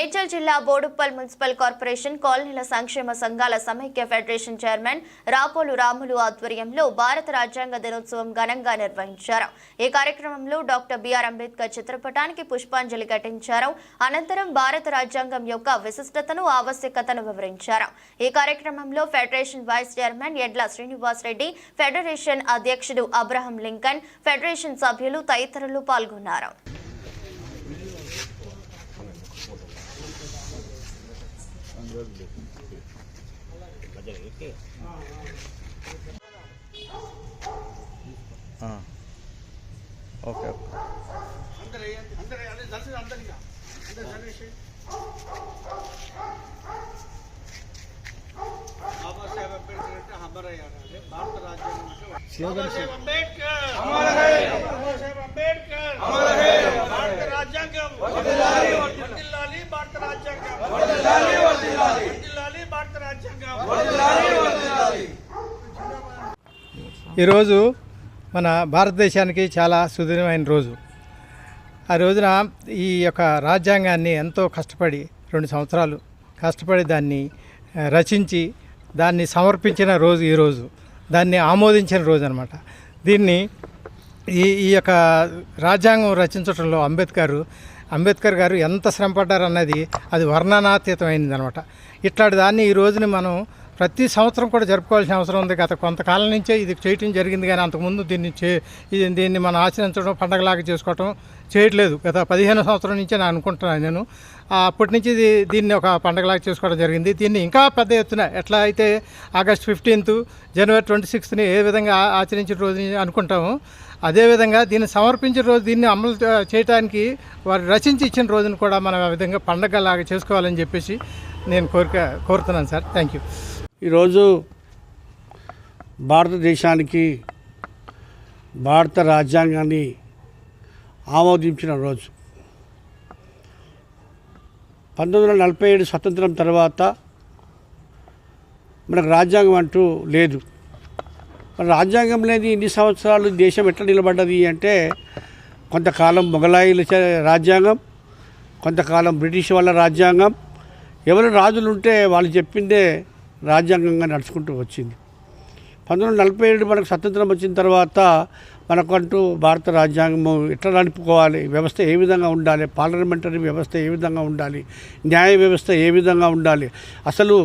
మేడ్చల్ జిల్లా Boduppal municipal corporation కాలనీల సంక్షేమ సంఘాల సమైక్య ఫెడరేషన్ చైర్మన్ రాపోలు రాములు ఆధ్వర్యంలో భారత రాజ్యాంగ దినోత్సవం ఘనంగా నిర్వహించారు. ఈ కార్యక్రమంలో డాక్టర్ బిఆర్ అంబేద్కర్ చిత్రపటానికి పుష్పాంజలి ఘటించారు. అనంతరం భారత రాజ్యాంగం యొక్క విశిష్టతను ఆవశ్యకతను వివరించారు. ఈ కార్యక్రమంలో federation vice chairman Edla Srinivas Reddy federation అధ్యక్షుడు అబ్రహం లింకన్ ఫెడరేషన్ సభ్యులు తదితరులు పాల్గొన్నారు. ఆ. ఓకే ఓకే అందరూ అందరూ అందరూ దర్శనం అందరిగా అందరూ చదివేసి బాబాసాహెబ్ అంబేద్కర్ అంటే అమరయ్యారు అంటే భారత రాజ్యాంగం అంటే బాబాసాహెబ్ అంబేద్కర్ బాబాసాహెబ్ అంబేద్కర్ భారత రాజ్యాంగం వర్ధిల్లాలి భారత రాజ్యాంగం వర్ధిల్లాలి భారత రాజ్యాంగం ఈరోజు మన భారతదేశానికి చాలా సుదీర్ఘమైన రోజు. ఆ రోజున ఈ యొక్క రాజ్యాంగాన్ని ఎంతో కష్టపడి రెండు సంవత్సరాలు కష్టపడి దాన్ని రచించి దాన్ని సమర్పించిన రోజు ఈరోజు దాన్ని ఆమోదించిన రోజు అనమాట దీన్ని ఈ ఈ యొక్క రాజ్యాంగం రచించడంలో అంబేద్కర్ అంబేద్కర్ గారు ఎంత శ్రమపడ్డారు అన్నది అది వర్ణనాతీతమైంది అనమాట ఇట్లాంటి దాన్ని ఈ రోజుని మనం ప్రతి సంవత్సరం కూడా జరుపుకోవాల్సిన అవసరం ఉంది. గత కొంతకాలం నుంచే ఇది చేయటం జరిగింది. కానీ అంతకుముందు దీన్ని చే దీన్ని మనం ఆచరించడం పండగలాగా చేసుకోవటం చేయట్లేదు. గత పదిహేను సంవత్సరం నుంచే నేను అనుకుంటున్నాను నేను. అప్పటి నుంచి దీన్ని ఒక పండగలాగా చేసుకోవడం జరిగింది. దీన్ని ఇంకా పెద్ద ఎత్తున ఎట్లా అయితే ఆగస్ట్ ఫిఫ్టీన్త్ జనవరి ట్వంటీ సిక్స్త్ని ఏ విధంగా ఆచరించిన రోజు అనుకుంటామో అదేవిధంగా దీన్ని సమర్పించిన రోజు దీన్ని అమలు చేయడానికి వారు రచించి ఇచ్చిన రోజును కూడా మనం ఆ విధంగా పండగలాగా చేసుకోవాలని చెప్పేసి నేను కోరిక కోరుతున్నాను సార్. Thank you. ఈరోజు భారతదేశానికి భారత రాజ్యాంగాన్ని ఆమోదించిన రోజు. పంతొమ్మిది వందల నలభై ఏడు స్వతంత్రం తర్వాత మనకు రాజ్యాంగం అంటూ లేదు. రాజ్యాంగం లేని ఇన్ని సంవత్సరాలు దేశం ఎట్లా నిలబడ్డది అంటే కొంతకాలం మొఘలాయిల రాజ్యాంగం కొంతకాలం బ్రిటిష్ వాళ్ళ రాజ్యాంగం. ఎవరు రాజులు ఉంటే వాళ్ళు చెప్పిందే రాజ్యాంగంగా నడుచుకుంటూ వచ్చింది. పంతొమ్మిది వందల నలభై ఏడు మనకు స్వతంత్రం వచ్చిన తర్వాత మనకంటూ భారత రాజ్యాంగం ఎట్లా నడుపుకోవాలి? వ్యవస్థ ఏ విధంగా ఉండాలి? పార్లమెంటరీ వ్యవస్థ ఏ విధంగా ఉండాలి? న్యాయ వ్యవస్థ ఏ విధంగా ఉండాలి? అసలు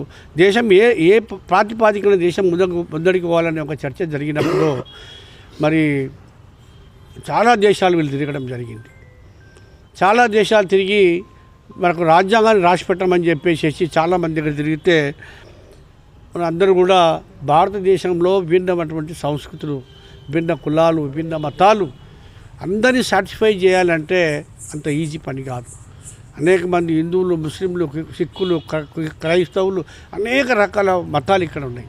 దేశం ఏ ఏ ప్రాతిపాదికన దేశం ముందుకు ముందడికి పోవాలనే ఒక చర్చ జరిగినప్పుడు మరి చాలా దేశాలు వీళ్ళు తిరగడం జరిగింది. చాలా దేశాలు తిరిగి మనకు రాజ్యాంగాన్ని రాసి పెట్టమని చెప్పేసి చాలామంది దగ్గర తిరిగితే అందరూ కూడా భారతదేశంలో విభిన్నమైనటువంటి సంస్కృతులు విభిన్న కులాలు విభిన్న మతాలు అందరినీ సాటిస్ఫై చేయాలంటే అంత ఈజీ పని కాదు. అనేక మంది హిందువులు ముస్లింలు సిక్కులు క్రైస్తవులు అనేక రకాల మతాలు ఇక్కడ ఉన్నాయి.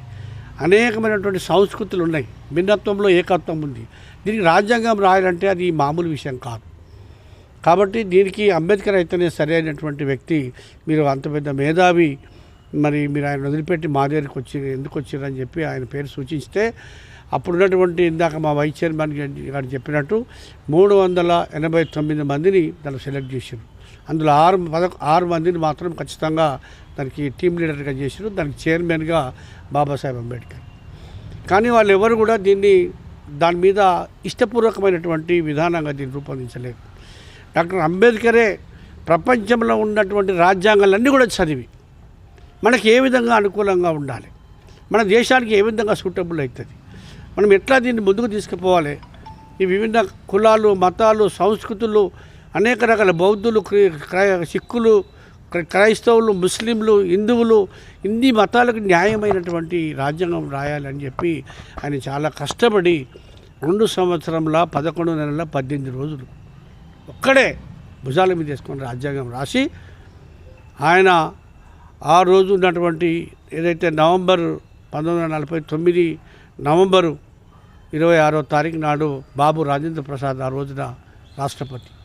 అనేకమైనటువంటి సంస్కృతులు ఉన్నాయి. భిన్నత్వంలో ఏకత్వం ఉంది. దీనికి రాజ్యాంగం రాయాలంటే అది మామూలు విషయం కాదు. కాబట్టి దీనికి అంబేద్కర్ అయితేనే సరైనటువంటి వ్యక్తి. మీరు అంత పెద్ద మేధావి. మరి మీరు ఆయన వదిలిపెట్టి మా దగ్గరికి వచ్చి ఎందుకు వచ్చారని చెప్పి ఆయన పేరు సూచిస్తే అప్పుడున్నటువంటి ఇందాక మా వైస్ చైర్మన్ గారు చెప్పినట్టు మూడు వందల ఎనభై తొమ్మిది మందిని దాన్ని సెలెక్ట్ చేశారు అందులో ఆరు పద ఆరు మందిని మాత్రం ఖచ్చితంగా దానికి టీం లీడర్గా చేశారు దానికి చైర్మన్గా బాబాసాహెబ్ అంబేద్కర్. కానీ వాళ్ళు ఎవరు కూడా దీన్ని దాని మీద ఇష్టపూర్వకమైనటువంటి విధానంగా దీన్ని రూపొందించలేదు. డాక్టర్ అంబేద్కరే ప్రపంచంలో ఉన్నటువంటి రాజ్యాంగాలన్నీ కూడా చదివి మనకి ఏ విధంగా అనుకూలంగా ఉండాలి? మన దేశానికి ఏ విధంగా సూటబుల్ అవుతుంది? మనం ఎట్లా దీన్ని ముందుకు తీసుకుపోవాలి? ఈ విభిన్న కులాలు మతాలు సంస్కృతులు అనేక రకాల బౌద్ధులు క్రై- సిక్కులు క్రైస్తవులు ముస్లింలు హిందువులు ఇన్ని మతాలకు న్యాయమైనటువంటి రాజ్యాంగం రాయాలని చెప్పి ఆయన చాలా కష్టపడి రెండు సంవత్సరంల పదకొండు నెలల పద్దెనిమిది రోజులు ఒక్కడే భుజాల మీద వేసుకొని రాజ్యాంగం రాసి ఆయన ఆ రోజు ఉన్నటువంటి ఏదైతే నవంబర్ పంతొమ్మిది వందల నలభై తొమ్మిది నవంబరు ఇరవై ఆరో తారీఖు నాడు బాబు రాజేంద్ర ప్రసాద్ ఆ రోజున రాష్ట్రపతి.